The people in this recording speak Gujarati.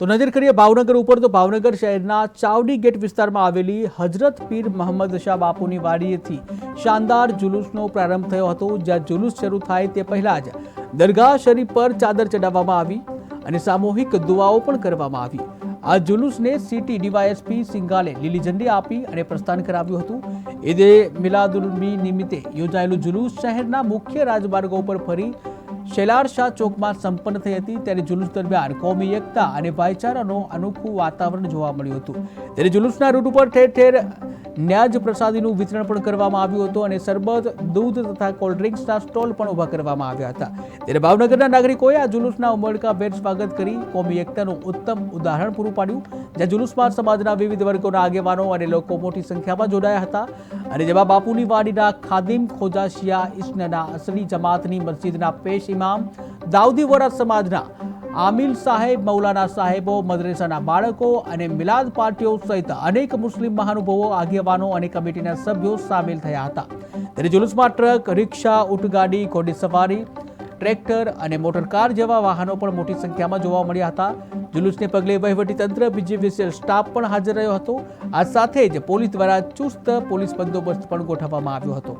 તો નજર કરીએ ભાવનગર ઉપર તો ભાવનગર શહેરના ચાવડી ગેટ વિસ્તારમાં આવેલી હજરત પીર મહંમદ શાહ બાપુની વાડીએથી શાનદાર જુલુસનો પ્રારંભ થયો હતો, જ્યાં જુલુસ શરૂ થાય તે પહેલાં જ દરગાહ શરીફ પર ચાદર ચડાવવામાં આવી અને સામૂહિક દુઆઓ પણ કરવામાં આવી. આ જુલુસને સિટી ડીવાયએસપી સિંગાલે લીલી ઝંડી આપી અને પ્રસ્થાન કરાવ્યું હતું. ઈદે મિલાદુલબી નિમિત્તે યોજાયેલું જુલુસ શહેરના મુખ્ય રાજમાર્ગો પર ફરી શેલાર શાહ ચોકમાં સંપન્ન થઈ હતી, ત્યારે જુલુસ દરમિયાન કોમી એકતા અને ભાઈચારાનું અનોખું વાતાવરણ જોવા મળ્યું હતું. ત્યારે જુલુસના રૂટ ઉપર ઠેર ઠેર ન્યાજ પ્રસાદીનું વિતરણ પણ કરવામાં આવ્યું હતું અને સરબત દૂધ તથા કોલ્ડ ડ્રિંક્સના સ્ટોલ પણ ઊભા કરવામાં આવ્યા હતા. ત્યારે ભાવનગરના નાગરિકોએ આ જુલુસના ઉમળકાભેર સ્વાગત કરી કોમી એકતાનું ઉત્તમ ઉદાહરણ પૂરું પાડ્યું, જ્યાં જુલુસમાં સમાજના વિવિધ વર્ગોના આગેવાનો અને લોકો મોટી સંખ્યામાં જોડાયા હતા. અને જેમાં બાપુની વાડીના ખાદિમ ખોજાશિયા ઇસ્નના અસલી જમાતની મસ્જિદના પેશ ઇમામ, દાઉદી વોરા સમાજના આમિલ સાહેબ, મૌલાના સાહેબો, મદ્રેસાના બાળકો અને મિલાદ પાર્ટીઓ સહિત અનેક મુસ્લિમ મહાનુભાવો, આગેવાનો અને કમિટીના સભ્યો સામેલ થયા હતા. ત્યારે જુલુસમાં ટ્રક, રિક્ષા ઊંટગાડી ઘોડી સવારી, ટ્રેક્ટર અને મોટરકાર જેવા વાહનો પણ મોટી સંખ્યામાં જોવા મળ્યા હતા. જુલુસને પગલે વહીવટીતંત્ર, બીજીવીસીએલ સ્ટાફ પણ હાજર રહ્યો હતો. આ સાથે જ પોલીસ દ્વારા ચુસ્ત પોલીસ બંદોબસ્ત પણ ગોઠવવામાં આવ્યો હતો.